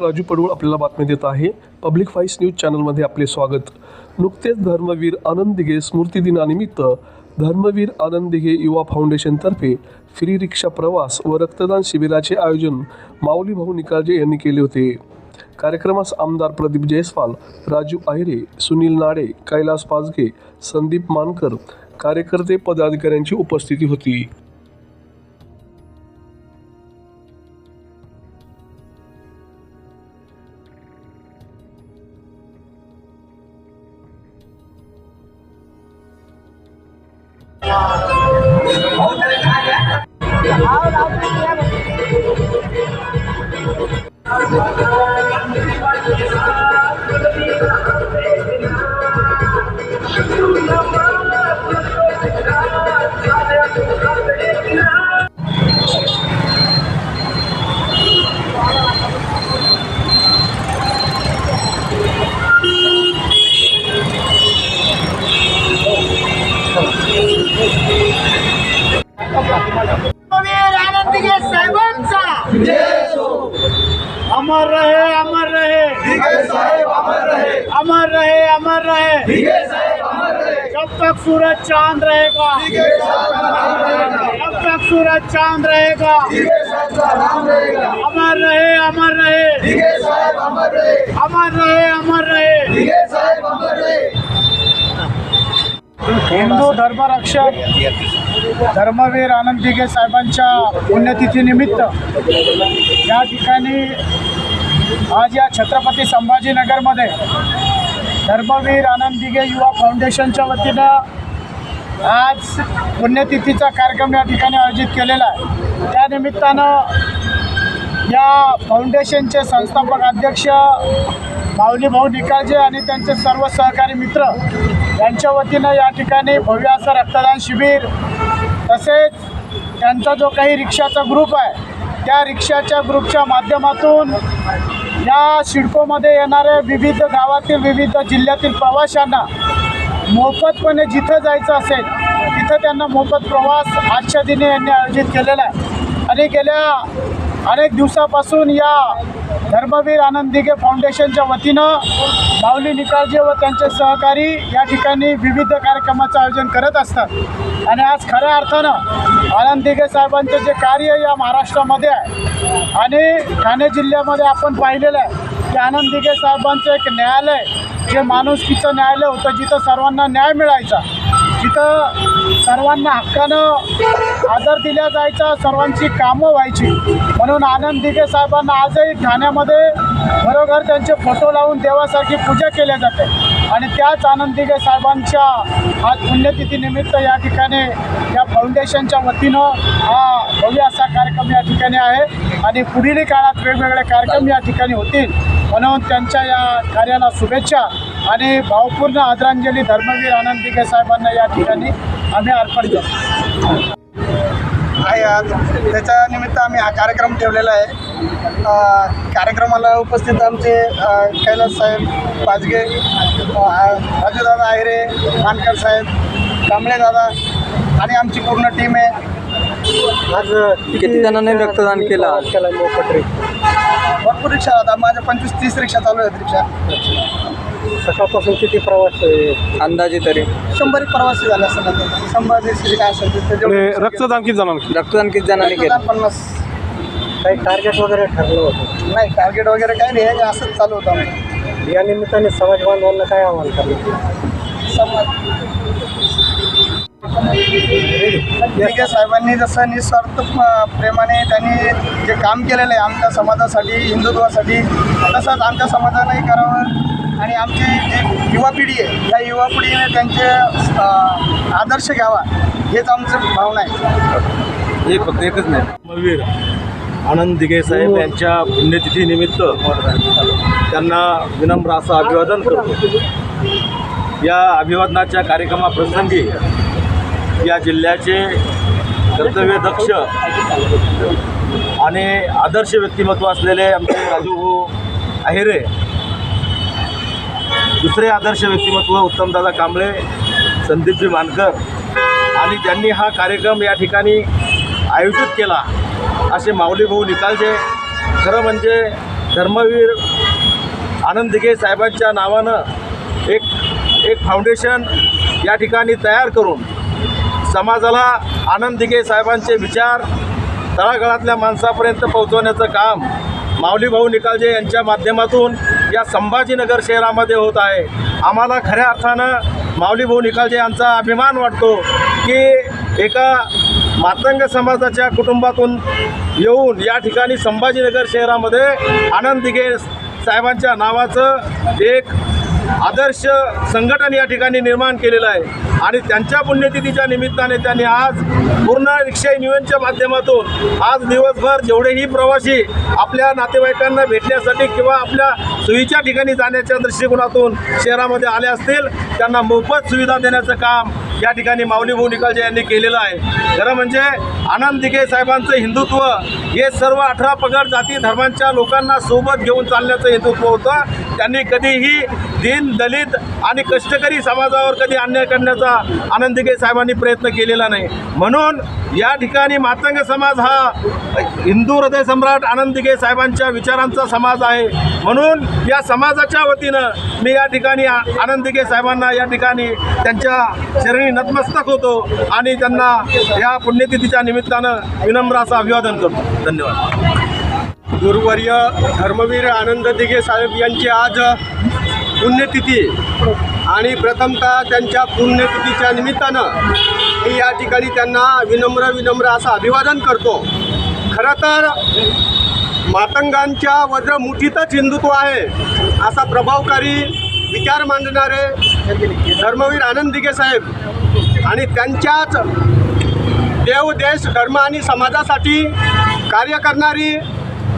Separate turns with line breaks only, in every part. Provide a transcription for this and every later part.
राजू पडवळ आपल्याला बातमी देत आहे. पब्लिक व्हॉइस न्यूज चॅनलमध्ये आपले स्वागत. नुकतेच धर्मवीर आनंद दिघे स्मृती दिनानिमित्त धर्मवीर आनंद दिघे युवा फाउंडेशनतर्फे फ्री रिक्षा प्रवास व रक्तदान शिबिराचे आयोजन माऊली भाऊ निकाळजे यांनी केले होते. कार्यक्रमास आमदार प्रदीप जयस्वाल राजू आहिरे सुनील नाडे कैलास पाचगे संदीप मानकर कार्यकर्ते पदाधिकाऱ्यांची उपस्थिती होती.
Thank you. सूरज चांद रहेगा। अब तक सूरज चांद रहेगा। अमर रहे अमर रहे। अमर रहे अमर रहे। हिंदू धर्मरक्षक धर्मवीर आनंद दिघे साहेबांच्या पुण्यतिथीनिमित्त या ठिकाणी आज या छत्रपती संभाजीनगरमध्ये धर्मवीर आनंद दिघे युवा फाउंडेशनच्या वतीनं आज पुण्यतिथीचा कार्यक्रम या ठिकाणी आयोजित केलेला आहे. त्यानिमित्तानं या फाउंडेशनचे संस्थापक अध्यक्ष माऊली भाऊ निकाळजे आणि त्यांचे सर्व सहकारी मित्र यांच्या वतीनं या ठिकाणी भव्य असं रक्तदान शिबिर तसेच त्यांचा जो काही रिक्षाचा ग्रुप आहे त्या रिक्षाच्या ग्रुपच्या माध्यमातून या शिडकोमध्ये येणाऱ्या विविध गावातील विविध जिल्ह्यातील प्रवाशांना मोफतपणे जिथं जायचं असेल तिथं त्यांना मोफत प्रवास आजच्या दिनी यांनी आयोजित केलेला आहे. आणि गेल्या अनेक दिवसापासून या धर्मवीर आनंद दिघे फाउंडेशनच्या वतीनं माऊली निकाळजे व त्यांचे सहकारी या ठिकाणी विविध कार्यक्रमाचं आयोजन करत असतात. आणि आज खऱ्या अर्थानं आनंद दिघे साहेबांचं जे कार्य या महाराष्ट्रामध्ये आहे आणि ठाणे जिल्ह्यामध्ये आपण पाहिलेलं आहे की आनंद दिघे साहेबांचं एक न्यायालय जे माणुसकीचं न्यायालय होतं जिथं सर्वांना न्याय मिळायचा जिथं सर्वांना हक्कानं आदर दिला जायचा सर्वांची कामं व्हायची. म्हणून आनंद दिघे साहेबांना आजही ठाण्यामध्ये घरोघर त्यांचे फोटो लावून देवासारखी पूजा केल्या जाते. आणि त्याच आनंद दिगे साहेबांच्या आज पुण्यतिथीनिमित्त या ठिकाणी या फाउंडेशनच्या वतीनं हा भव्य असा कार्यक्रम या ठिकाणी आहे. आणि पुढील काळात वेगवेगळे कार्यक्रम या ठिकाणी होतील म्हणून त्यांच्या या कार्याला शुभेच्छा आणि भावपूर्ण आदरांजली धर्मवीर आनंद दिगे साहेबांना या ठिकाणी आम्ही अर्पण करतो.
आहे आज. त्याच्या निमित्त आम्ही हा कार्यक्रम ठेवलेला आहे. कार्यक्रमाला उपस्थित आमचे कैलास साहेब पाचगे अ, राजूदादा आहिरे मानकर साहेब कांबळे दादा आणि आमची पूर्ण टीम आहे.
आज किती जणांनी रक्तदान केलं आज?
भरपूर रिक्षा आता माझ्या पंचवीस तीस रिक्षा चालू आहेत रिक्षा.
सकाळपासून किती प्रवास अंदाजे तरी.
शंभर एक प्रवासी झाले असेल आता. शंभर दीडशे काय असेल ते-
रक्तदान किती जणांना?
रक्तदान किती जणांनी केलं?
रक्तदान पन्नास.
काही टार्गेट वगैरे ठरलं होतं?
नाही टार्गेट वगैरे काही नाही. हे असंच चालू होतं आमचं.
या निमित्ताने समाज बांधवांना काय आव्हान करणार?
दिघे साहेबांनी जसं निस्वार्थ प्रेमाने त्यांनी जे काम केलेलं आहे आमच्या समाजासाठी हिंदुत्वासाठी तसंच आमच्या समाजालाही करावं. आणि आमची जी युवा पिढी आहे या युवा पिढीने त्यांचे आदर्श घ्यावा हेच आमचं भावना आहे.
एक फक्त एकच नाही.
आनंद दिघे साहेब यांच्या पुण्यतिथीनिमित्त त्यांना विनम्र असं अभिवादन करतो. या अभिवादनाच्या कार्यक्रमाप्रसंगी या जिल्ह्याचे कर्तव्यदक्ष आणि आदर्श व्यक्तिमत्व असलेले आमचे राजू भाऊ अहिरे दुसरे आदर्श व्यक्तिमत्व उत्तमदादा कांबळे संदीपजी मानकर आणि ज्यांनी हा कार्यक्रम या ठिकाणी आयोजित केला. असे माऊली भाऊ निकालचे खरं म्हणजे धर्मवीर आनंद दिघे साहेबांच्या नावानं एक एक फाउंडेशन या ठिकाणी तयार करून समाजाला आनंद दिघे साहेबांचे विचार तळागाळातल्या माणसापर्यंत पोहोचवण्याचं काम माऊली भाऊ निकालजे यांच्या माध्यमातून या संभाजीनगर शहरामध्ये होत आहे. आम्हाला खऱ्या अर्थानं माऊली भाऊ निकालजे यांचा अभिमान वाटतो की एका मातंग समाजाच्या कुटुंबातून येऊन या ठिकाणी संभाजीनगर शहरामध्ये आनंद दिघे साहेबांच्या नावाचं एक आदर्श संघटन या ठिकाणी निर्माण केलेलं आहे. आणि त्यांच्या पुण्यतिथीच्या निमित्ताने त्यांनी आज पूर्ण रिक्षा युनियनच्या माध्यमातून आज दिवसभर जेवढेही प्रवासी आपल्या नातेवाईकांना भेटण्यासाठी किंवा आपल्या सोयीच्या ठिकाणी जाण्याच्या दृष्टिकोनातून शहरामध्ये आले असतील त्यांना मोफत सुविधा देण्याचं काम या ठिकाणी माऊली भाऊ निकालजे यांनी केलेलं आहे. खरं म्हणजे आनंद दिघे साहेबांचं हिंदुत्व हे सर्व अठरा पगड जाती धर्मांच्या लोकांना सोबत घेऊन चालण्याचं हिंदुत्व होतं. त्यांनी कधीही दीन दलित आणि कष्टकरी समाजावर कधी अन्याय करण्याचा आनंद साहेबांनी प्रयत्न केलेला नाही. म्हणून या ठिकाणी मातंग समाज हा हिंदू हृदय सम्राट आनंद साहेबांच्या विचारांचा समाज आहे. म्हणून या समाजाच्या वतीनं मी या ठिकाणी आ- साहेबांना या ठिकाणी त्यांच्या चरणी नतमस्तक होतो आणि त्यांना या पुण्यतिथीच्या निमित्तानं विनम्र असं अभिवादन करतो. धन्यवाद.
गुरुवर्य धर्मवीर आनंद दिघे साहेब यांची आज पुण्यतिथी. आणि प्रथमतः त्यांच्या पुण्यतिथीच्या निमित्तानं मी या ठिकाणी त्यांना विनम्र विनम्र असं अभिवादन करतो. खरं तर मातंगांच्या वज्रमुठीतच हिंदुत्व आहे असा प्रभावकारी विचार मांडणारे धर्मवीर आनंद दिघे साहेब आणि त्यांच्याच देव देश धर्म आणि समाजासाठी कार्य करणारी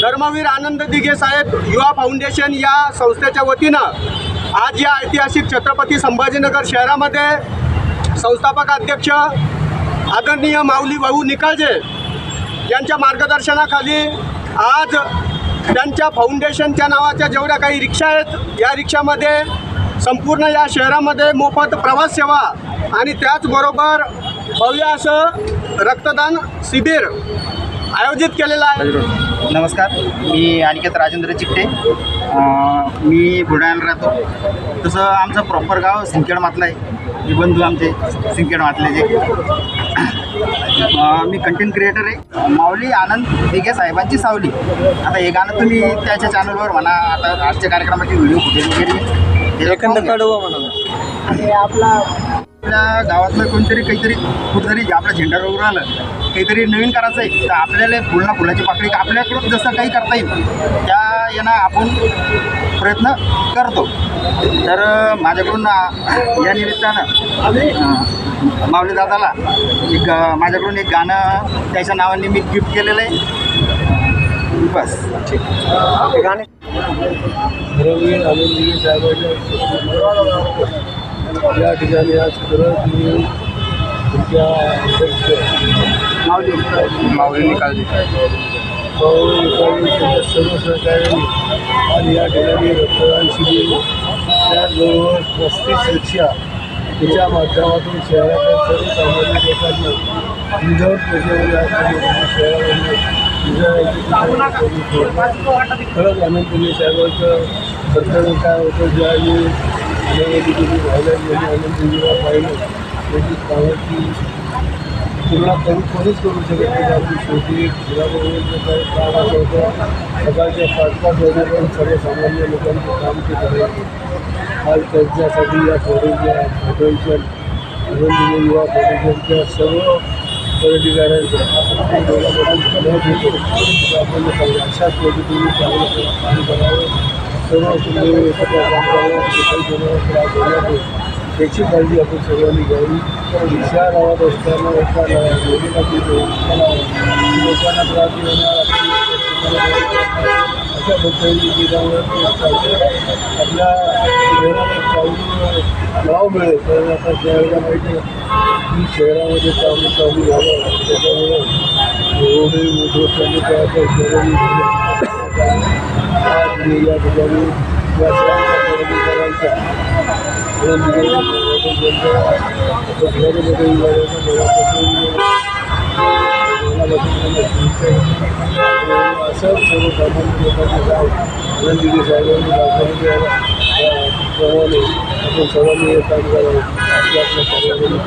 धर्मवीर आनंद दिघे साहेब युवा फाउंडेशन या संस्थेच्या वतीनं आज या ऐतिहासिक छत्रपती संभाजीनगर शहरामध्ये संस्थापक अध्यक्ष आदरणीय माऊली भाऊ निकाळजे यांच्या मार्गदर्शनाखाली आज त्यांच्या फाउंडेशनच्या नावाच्या जेवढ्या काही रिक्षा आहेत या रिक्षामध्ये संपूर्ण या शहरामध्ये मोफत प्रवास सेवा आणि त्याचबरोबर भव्य असं रक्तदान शिबिर आयोजित केलेलं आहे.
नमस्कार मी अनिकेत राजेंद्र चिकटे. मी बुलढाण्याला राहतो. तसं आमचं प्रॉपर गाव सिंदखेडमातलं आहे. मी बंधू आमचे सिंदखेडमातले जे. अं, मी कंटेंट क्रिएटर आहे. माऊली आनंद दिघे साहेबांची सावली. आता हे गाणं तुम्ही त्याच्या चॅनलवर म्हणा आता आजच्या कार्यक्रमाचे व्हिडिओ फुटेज वगैरे. हे आपला आपल्या गावातलं कोणतरी काहीतरी कुठेतरी आपला झेंडा रोग आलं काहीतरी नवीन करायचं आहे तर आपल्याला फुलना फुलाची पाकळी आपल्याकडून जसं काही करता येईल त्या यानं आपण प्रयत्न करतो. तर माझ्याकडून या निमित्तानं माऊली दादाला एक माझ्याकडून एक गाणं त्याच्या नावाने मी गिफ्ट केलेलं आहे. बस
गाणे
या ठिकाणी आज खरंच मी तुमच्या
माऊली. माऊली निकाल
भाऊ निकामी त्यांच्या सर्व सहकार्याने आणि या ठिकाणी रक्तदान शिबिर त्याचबरोबर पस्तीस रिक्षा तिच्या माध्यमातून शहरातील सर्वसामान्य लोकांना आज त्यांनी शहरामध्ये विजयाची खरंच आनंद साहेबांचं कर्तव्य काय होतं ज्यावेळी आनंदी तुम्ही व्हायला गेली आनंद दिलीला पाहिलं त्याची कामाची तुलना करू कोणीच करू शकत नाही आपली शेवटी घराबरोबर जे काही काम असं होतं सकाळच्या पाच पाच वाजेपर्यंत सर्वसामान्य लोकांचं काम ते करायचं आज त्यांच्यासाठी या फाउंडेशन फाउंडेशन आनंदी युवा फाउंडेशनच्या सर्व पदाधिकाऱ्यांचं दोघांमधून धन्यवाद देतो की आपण जे काही अशाच पद्धतीने चांगलं काम करावं सर्व एकत्र काम करावं त्याची काळजी आपण सर्वांनी घ्यावी. रिक्षा गावात असताना एका लोकांना त्रास देणार अशा पद्धतीने आपल्या नाव मिळेल कारण आता शहराला माहिती की शहरामध्ये काम चालू झालं. त्याच्यामुळे एवढे मोठे त्यांनी करायचं शहरांनी आज मी या ठिकाणी या सर्वांच्या पदाधिकाऱ्यांचा घरामध्ये असं सर्व सामान्य लोकांचं गाव आनंदगिरी साहेबांनी दाखवून द्यायला प्रमाणे आपण सर्वांनी हे काम करावं आपल्या आपल्या सर्वांनी